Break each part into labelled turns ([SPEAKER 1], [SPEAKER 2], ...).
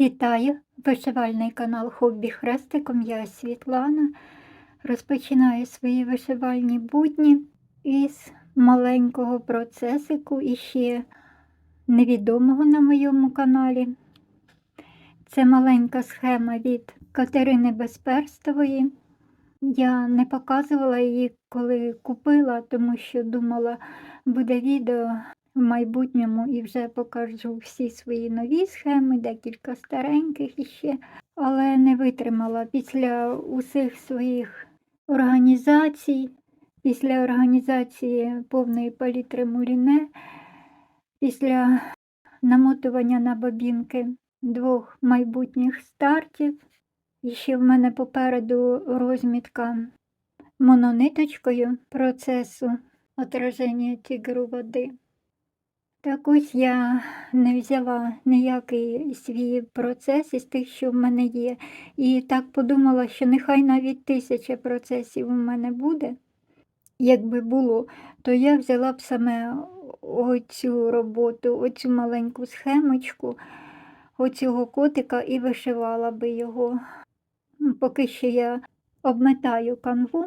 [SPEAKER 1] Вітаю! Вишивальний канал Хобі Хрестиком. Я Світлана. Розпочинаю свої вишивальні будні із маленького процесику і ще невідомого на моєму каналі. Це маленька схема від Катерини Безперстової. Я не показувала її, коли купила, тому що думала, буде відео в майбутньому і вже покажу всі свої нові схеми, декілька стареньких іще, але не витримала після усіх своїх організацій, після організації повної палітри муліне, після намотування на бобінки двох майбутніх стартів. І ще в мене попереду розмітка монониточкою процесу отраження тігру води. Так ось я не взяла ніякий свій процес із тих, що в мене є. І так подумала, що нехай навіть тисяча процесів у мене буде. Якби було, то я взяла б саме оцю роботу, оцю маленьку схемочку, оцього котика і вишивала би його. Поки що я обметаю канву.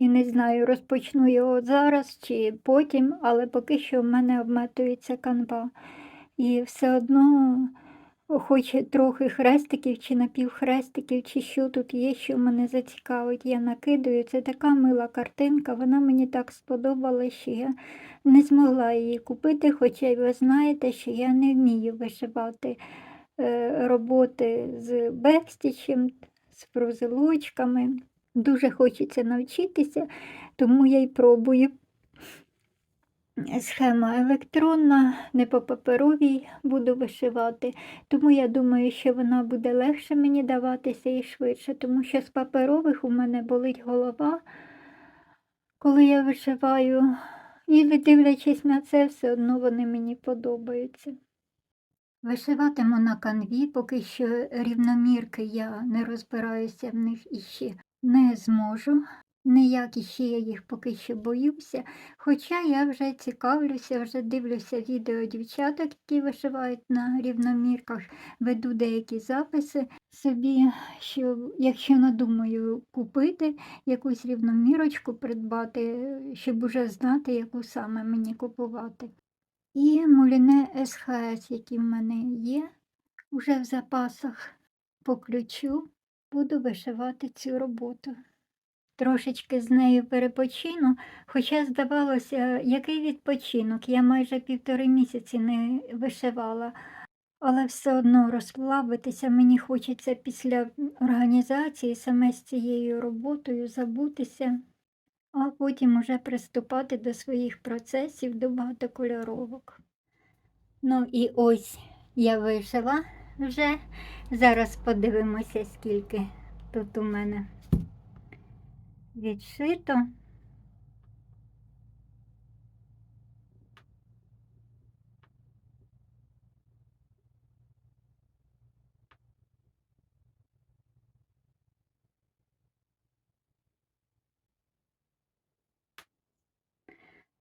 [SPEAKER 1] І не знаю, розпочну його зараз чи потім, але поки що в мене обметується канва. І все одно, хоч трохи хрестиків чи напівхрестиків, чи що тут є, що мене зацікавить, я накидаю. Це така мила картинка, вона мені так сподобалася, що я не змогла її купити, хоча ви знаєте, що я не вмію вишивати е, роботи з бекстічем, з фрузелочками. Дуже хочеться навчитися, тому я й пробую. Схема електронна, не по паперовій буду вишивати, тому я думаю, що вона буде легше мені даватися і швидше, тому що з паперових у мене болить голова, коли я вишиваю. І дивлячись на це, все одно вони мені подобаються. Вишиватиму на канві, поки що рівномірки я не розбираюся в них іще не зможу. Ніяк іще я їх поки що боюся. Хоча я вже цікавлюся, вже дивлюся відео дівчаток, які вишивають на рівномірках, веду деякі записи собі, що якщо надумаю купити якусь рівномірочку, придбати, щоб уже знати, яку саме мені купувати. І муліне СХС, які в мене є, вже в запасах по ключу буду вишивати цю роботу. Трошечки з нею перепочину, хоча, здавалося, який відпочинок, я майже півтори місяці не вишивала, але все одно розслабитися мені хочеться після організації саме з цією роботою забутися, а потім уже приступати до своїх процесів, до багатокольоровок. Ну і ось я вишила вже. Зараз подивимося, скільки тут у мене відшито.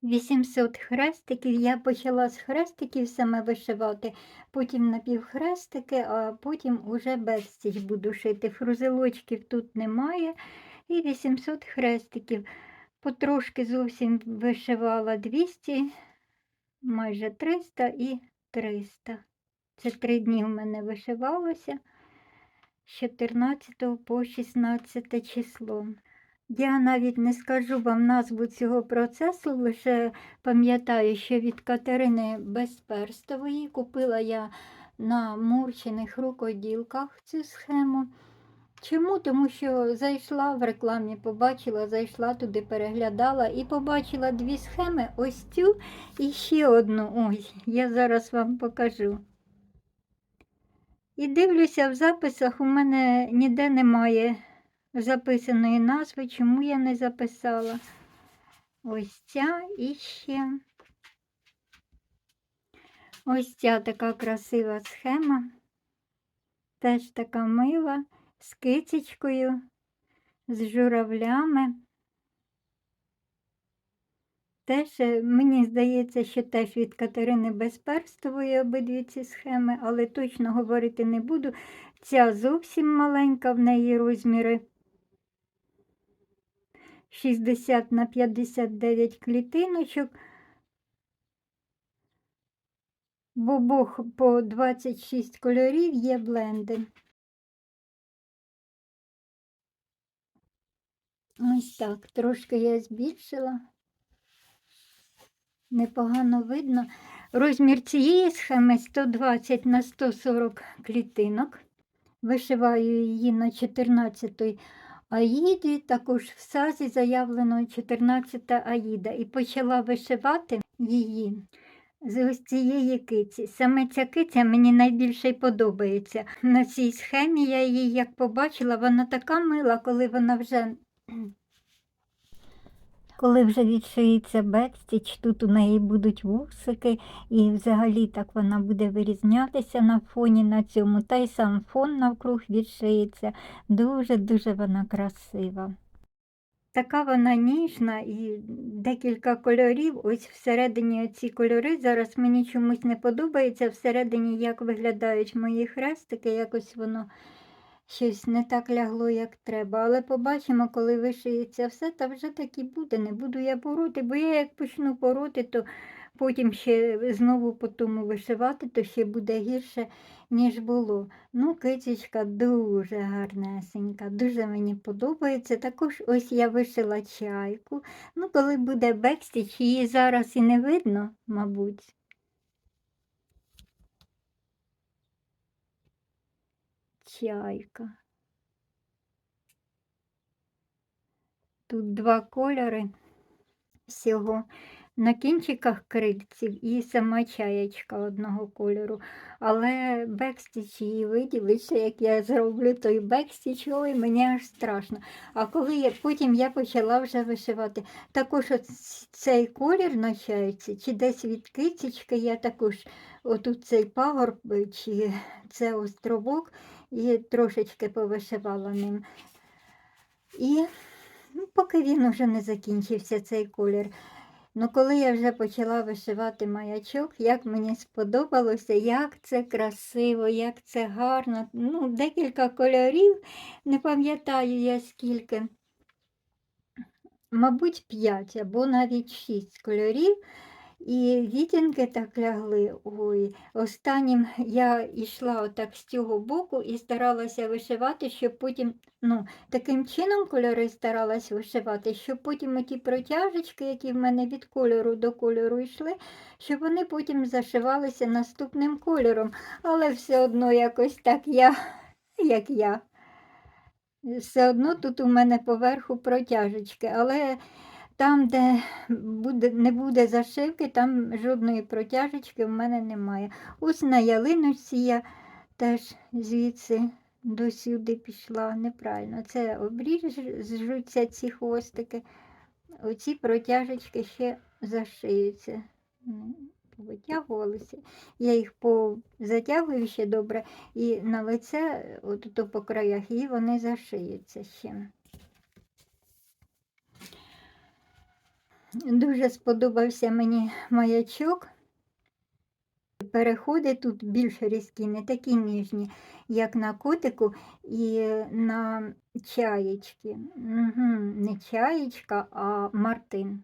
[SPEAKER 1] Вісімсот хрестиків. Я почала з хрестиків саме вишивати, потім напівхрестики, а потім уже безстіч буду шити. Фрузелочків тут немає. І 800 хрестиків. Потрошки зовсім вишивала 200, майже 300 і 300. Це три дні в мене вишивалося з 14 по 16 число. Я навіть не скажу вам назву цього процесу, лише пам'ятаю, що від Катерини Безперстової купила я на мурчених рукоділках цю схему. Чому? Тому що зайшла в рекламі, побачила, зайшла туди, переглядала і побачила дві схеми, ось цю і ще одну. Ось, я зараз вам покажу. І дивлюся, в записах у мене ніде немає записаної назви, чому я не записала. Ось ця і ще. Ось ця така красива схема. Теж така мила, з кицечкою, з журавлями. Теж е, мені здається, що теж від Катерини Безперстової обидві ці схеми, але точно говорити не буду. Ця зовсім маленька, в неї розміри 60 на 59 клітиночок. В обох по 26 кольорів є бленди. Ось так, трошки я збільшила. Непогано видно. Розмір цієї схеми 120 на 140 клітинок. Вишиваю її на 14 аїді, також в сазі заявлено 14 аїда. І почала вишивати її з ось цієї киці. Саме ця киця мені найбільше й подобається. На цій схемі я її як побачила, вона така мила, коли вона вже. Коли вже відшиється бекстіч, тут у неї будуть вусики, і взагалі так вона буде вирізнятися на фоні на цьому. Та й сам фон навкруг відшиється. Дуже-дуже вона красива. Така вона ніжна і декілька кольорів. Ось всередині ці кольори. Зараз мені чомусь не подобається. Всередині, як виглядають мої хрестики, якось воно щось не так лягло, як треба. Але побачимо, коли вишиється все, та вже так і буде. Не буду я пороти, бо я як почну пороти, то потім ще знову по тому вишивати, то ще буде гірше, ніж було. Ну, кицечка дуже гарнесенька, дуже мені подобається. Також ось я вишила чайку. Ну, коли буде бекстіч, її зараз і не видно, мабуть. Чайка. Тут два кольори всього. На кінчиках крильців і сама чаєчка одного кольору. Але бекстіч її виділиться, як я зроблю той бекстіч, ой, мені аж страшно. А коли я, потім я почала вже вишивати, також цей колір на чайці, чи десь від кицечки, я також отут цей пагорб, чи це островок, і трошечки повишивала ним. І ну, поки він уже не закінчився цей колір. Ну, коли я вже почала вишивати маячок, як мені сподобалося, як це красиво, як це гарно. Ну, декілька кольорів, не пам'ятаю я скільки. Мабуть, п'ять або навіть шість кольорів. І відтінки так лягли. Ой, Останнім я йшла отак з цього боку і старалася вишивати, щоб потім, ну, таким чином кольори старалася вишивати, щоб потім оті протяжечки, які в мене від кольору до кольору йшли, щоб вони потім зашивалися наступним кольором. Але все одно якось так я, як я. Все одно тут у мене поверху протяжечки, але там, де буде, не буде зашивки, там жодної протяжечки в мене немає. Ось на ялиночці я теж звідси до сюди пішла. Неправильно. Це обріжуться ці хвостики. Оці протяжечки ще зашиються. Витягувалися. Я їх затягую ще добре і на лице, от по краях, і вони зашиються ще. Дуже сподобався мені маячок. Переходи тут більш різкі, не такі ніжні, як на котику і на чаєчки. Угу, Не чаєчка, а Мартин.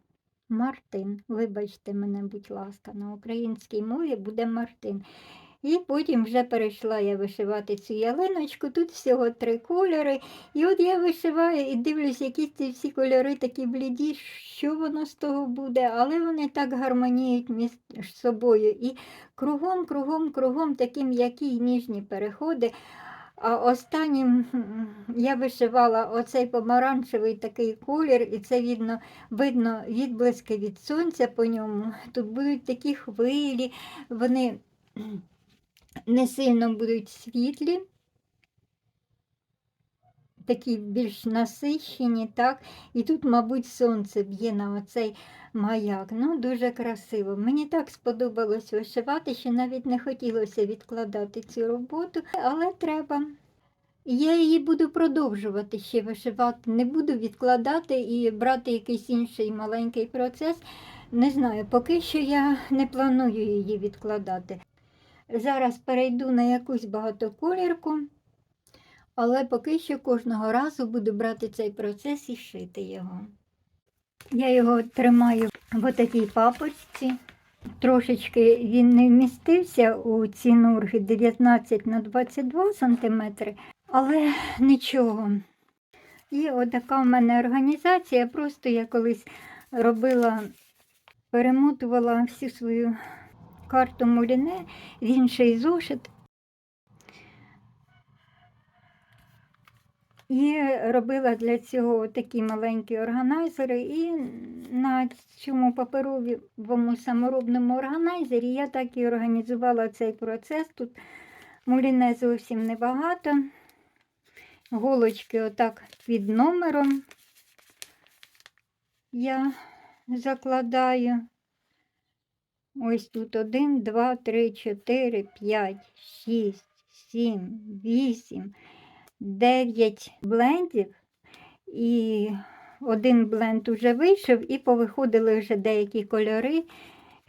[SPEAKER 1] Мартин, вибачте мене, будь ласка, на українській мові буде Мартин. І потім вже перейшла я вишивати цю ялиночку. Тут всього три кольори. І от я вишиваю і дивлюсь, які ці всі кольори такі бліді, що воно з того буде, але вони так гармоніють між собою. І кругом, кругом, кругом такі м'які ніжні переходи. А останнім я вишивала оцей помаранчевий такий колір, і це видно видно відблиски від сонця по ньому. Тут будуть такі хвилі, вони не сильно будуть світлі, такі більш насищені, так? І тут, мабуть, сонце б'є на оцей маяк. Ну, дуже красиво. Мені так сподобалось вишивати, що навіть не хотілося відкладати цю роботу, але треба. Я її буду продовжувати ще вишивати. Не буду відкладати і брати якийсь інший маленький процес. Не знаю, поки що я не планую її відкладати. Зараз перейду на якусь багатоколірку, але поки що кожного разу буду брати цей процес і шити його. Я його тримаю в такій папочці. Трошечки він не вмістився у ці нурги 19 на 22 см, але нічого. І отака в мене організація. Просто я колись робила, перемотувала всю свою карту Муліне в інший зошит. І робила для цього такі маленькі органайзери. І на цьому паперовому саморобному органайзері я так і організувала цей процес. Тут муліне зовсім небагато. Голочки отак під номером я закладаю. Ось тут 1, 2, 3, 4, 5, 6, 7, 8, 9 блендів. І один бленд уже вийшов, і повиходили вже деякі кольори.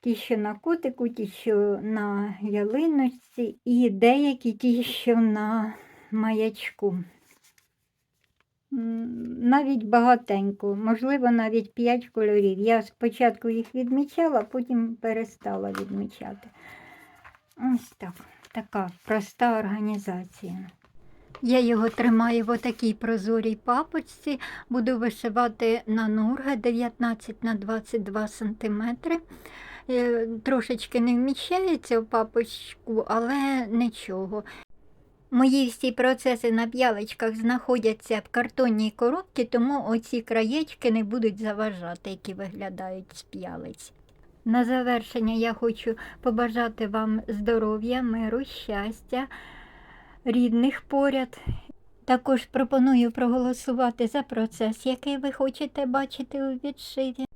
[SPEAKER 1] Ті, що на котику, ті, що на ялиночці, і деякі ті, що на маячку. Навіть багатенько, можливо, навіть 5 кольорів. Я спочатку їх відмічала, потім перестала відмічати. Ось так, така проста організація. Я його тримаю в отакій прозорій папочці, буду вишивати на нурги 19 на 22 см. Трошечки не вміщається в папочку, але нічого. Мої всі процеси на п'ялочках знаходяться в картонній коробці, тому оці краєчки не будуть заважати, які виглядають з п'ялиць. На завершення я хочу побажати вам здоров'я, миру, щастя, рідних поряд. Також пропоную проголосувати за процес, який ви хочете бачити у відшиві.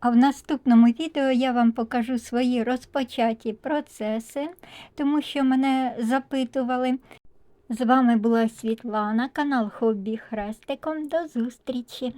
[SPEAKER 1] А в наступному відео я вам покажу свої розпочаті процеси, тому що мене запитували. З вами була Світлана, канал Хобі Хрестиком. До зустрічі!